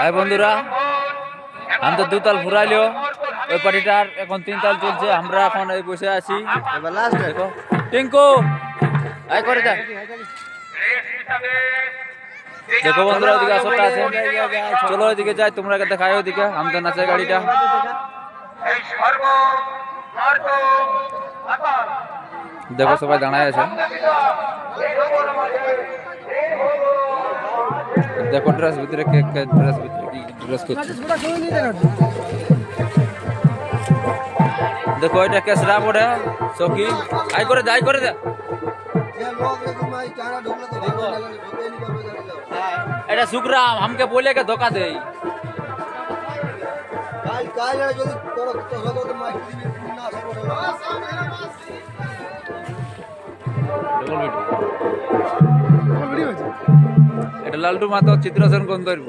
High বন্ধুরা আমি তো দুতাল ঘুরাইলো ওই পার্টিটার এখন তিন তাল চলছে আমরা এখন এই বসে আছি। এবার লাস্ট দেখো টিঙ্কু আই করে দা দেখো বন্ধুরা ওদিকে আসরটা আছে চলো ওইদিকে যাই তোমরা দেখাই ওদিকে আমাদের নাচের গাড়িটা। দেখো সবাই দাঁড়ায় আছে। দেখো ড্রেস ভিতরে কে কে ড্রেস ভিতরে কি ড্রেস করছে? দেখো, এটা কেসরা পড়ে চকি আই করে দাই করে দে। এটা সুগ্রাম আমাকে বলে কে ধোকা দেই। কাজ কাজ যদি করো তো হবে তো মাইক দিবি না সব লালটু মাতো চিত্রসেন কোন ধরব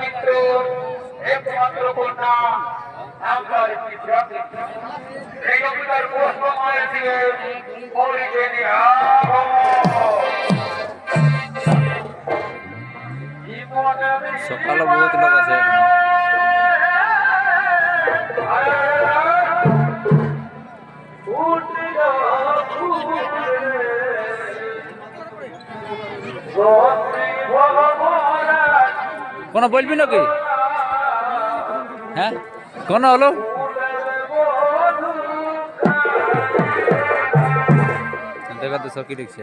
চিত্র একমাত্র কন্যা দিয়ে সকালে বহুত লোক আছে। কোন বলবি নাকি হ্যাঁ কোন হলো? দেখা তো সকি দেখছে।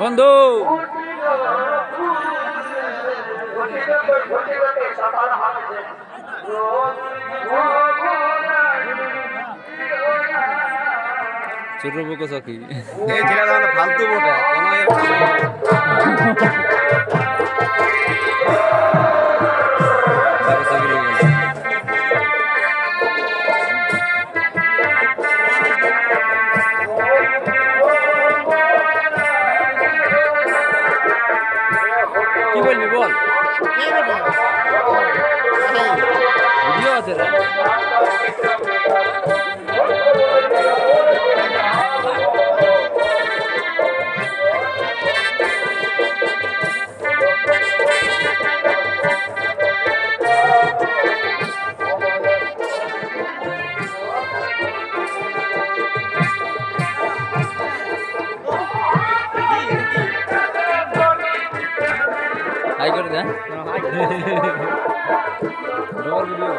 বন্ধু। ছোট বুকো সকি ফালতু বটে কি বলবি বল? ভিডিও আছে রে। হাই করে দে ডবল ভিডিও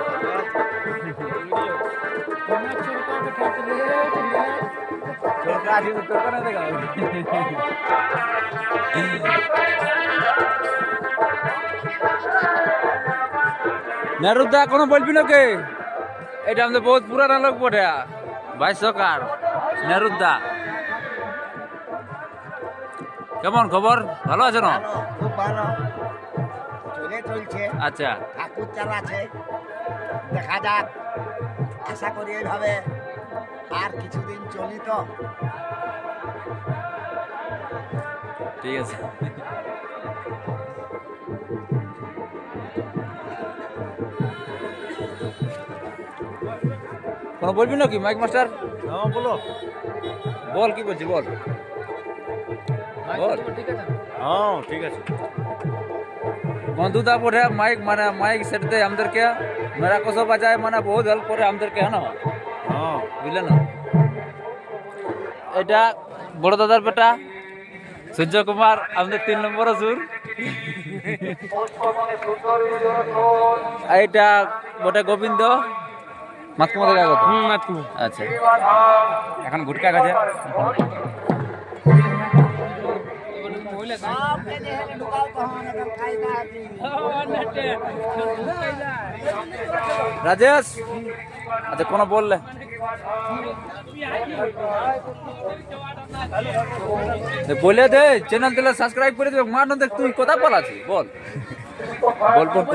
ছোটটা আসি তো তোর করে দেখা নেরুদা কোনো বলবি না কে? এটা আমাদের বহুত পুরানা লোক বটে। ভাই সরকার নেরুদা কেমন খবর? ভালো আছে না? খুব ভালো। চলছে। আচ্ছা। ঠাকুর চালাচ্ছে। দেখা যাক। আশা করি এইভাবে আর কিছুদিন চলি তো। ঠিক আছে। কোনো বলবি নাকি মাইক মাস্টার হ্যাঁ বলো। বল কি বলছি বল। বল। হ্যাঁ ঠিক আছে। বন্ধুতা পড়ে মাইক মানে মাইক সেট দেয় আমাদেরকে মেরা কসো বাজায় মানে বহুত হেল্প করে আমাদেরকে হ্যাঁ না হ্যাঁ বুঝলে না এটা বড় দাদার বেটা সূর্য কুমার আমাদের তিন নম্বর সুর এটা বটে গোবিন্দ মাতকুমা দেখা কথা হুম মাতকু আচ্ছা এখন গুটকা গেছে রাজেশ আচ্ছা কোনো বললে? বলে দে চ্যানেল দিলে সাবস্ক্রাইব করে দেবে। মা দেখ তুই কথা বলা বল। বল বল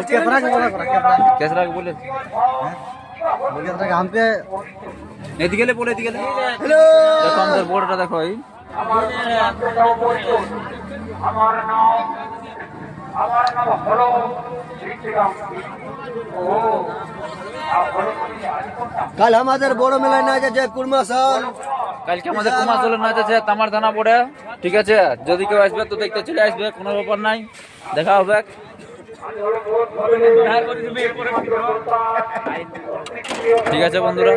এদিকে বলে দেখো আমার নাম আমার হলো শ্রীরাম কাল আমাদের বড় মেলায় না যে কুরমাসন কালকে আমাদের কুমার চলে না যাচ্ছে তামার দানা পড়ে ঠিক আছে যদি কেউ আসবে তো দেখতে চলে আসবে কোনো ব্যাপার নাই দেখা হবে ঠিক আছে বন্ধুরা